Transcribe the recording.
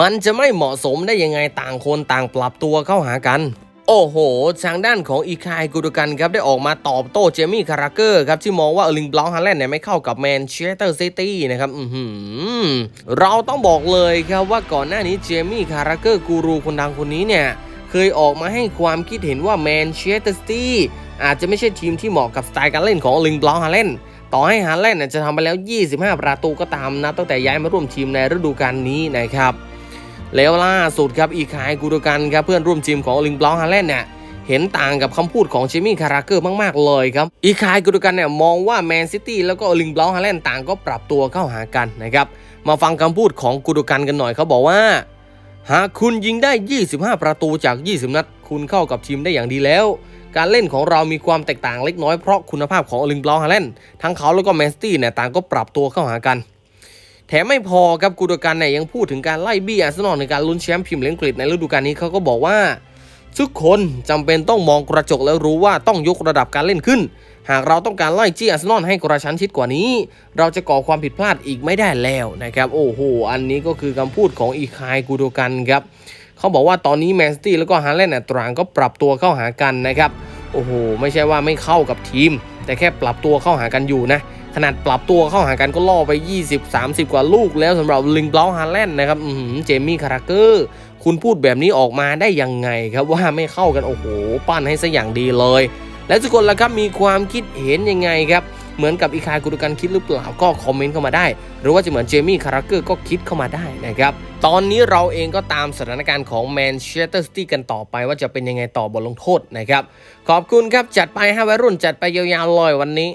มันจะไม่เหมาะสมได้ยังไงต่างคนต่างปรับตัวเข้าหากัน โอ้โห ทางด้านของอีคายกูดูกันครับได้ออกมาตอบโต้เจมี่คาราเกอร์ครับที่มองว่าเออร์ลิงบลาวฮาแลนด์เนี่ยไม่เข้ากับแมนเชสเตอร์ซิตี้นะครับอือหือเราต้องบอกเลยครับว่าก่อนหน้านี้เจมี่คาราเกอร์กูรูคนดังคนนี้เนี่ยเคยออกมาให้ความคิดเห็นว่าแมนเชสเตอร์ซิตี้อาจจะไม่ใช่ทีมที่เหมาะกับสไตล์การเล่นของเออร์ลิงบลาวฮาแลนด์ต่อให้ฮาแลนด์เนี่ยจะทำไปแล้ว 25 ประตูก็ตามนะตั้งแต่ย้ายมาร่วมทีมในฤดูกาลนี้นะครับ แล้วล่าสุดครับอีคายกูโดกันครับเพื่อนร่วมทีมของลิงบล็อกฮาแลนด์เนี่ยเห็นต่างกับคำพูดของเจมี่คาราเกอร์มาก ๆ เลยครับ อีคายกูโดกันเนี่ยมองว่าแมนซิตี้แล้วก็ลิงบล็อกฮาแลนด์ต่างก็ปรับตัวเข้าหากันนะครับ มาฟังคำพูดของกูโดกันกันหน่อยเขาบอกว่า หากคุณยิงได้ 25 ประตูจาก 20 นัด คุณเข้ากับทีมได้อย่างดีแล้ว การเล่นของเรามีความแตกต่างเล็กน้อยเพราะคุณภาพของลิงบล็อกฮาแลนด์ทั้งเขาแล้วก็แมนซิตี้เนี่ยต่างก็ปรับตัวเข้าหากัน แถมไม่พอครับกูโดกันเนี่ยยังพูดถึงการไล่บี้อาร์เซนอลในการลุ้นแชมป์พรีเมียร์ลีกอังกฤษในฤดูกาลนี้เขาก็บอกว่า ทุกคนจำเป็นต้องมองกระจกแล้วรู้ว่าต้องยกระดับการเล่นขึ้น หากเราต้องการไล่จี้อาร์เซนอลให้กระชั้นชิดกว่านี้ เราจะก่อความผิดพลาดอีกไม่ได้แล้วนะครับโอ้โหอันนี้ก็คือคำพูดของอีคายกูโดกันครับเขาบอกว่าตอนนี้แมนซิตี้แล้วก็ฮาแลนด์ตรางก็ปรับตัวเข้าหากันนะครับโอ้โหไม่ใช่ว่าไม่เข้ากับทีม แต่แค่ปรับตัวเข้าหากันอยู่นะ ขนาดปรับตัวเข้าหากันก็ล่อไป 20-30 กว่าลูกแล้วสำหรับลิงบล็อกฮาแลนด์นะครับเจมี่คาราเกอร์คุณพูดแบบนี้ออกมาได้ยังไงครับว่าไม่เข้ากันโอ้โห ปั้นให้ซะอย่างดีเลย แล้วทุกคนล่ะครับมีความคิดเห็นยังไงครับเหมือนกับอีคายกุลกันคิดหรือเปล่าก็คอมเมนต์เข้ามาได้ หรือว่าจะเหมือนเจมี่คาราเกอร์ก็คิดเข้ามาได้นะครับ ตอนนี้เราเองก็ตามสถานการณ์ของแมนเชสเตอร์ซิตี้กันต่อไปว่าจะเป็นยังไงต่อบทลงโทษนะครับ ขอบคุณครับ จัดไปให้วัยรุ่นจัดไปยาวๆเลยวันนี้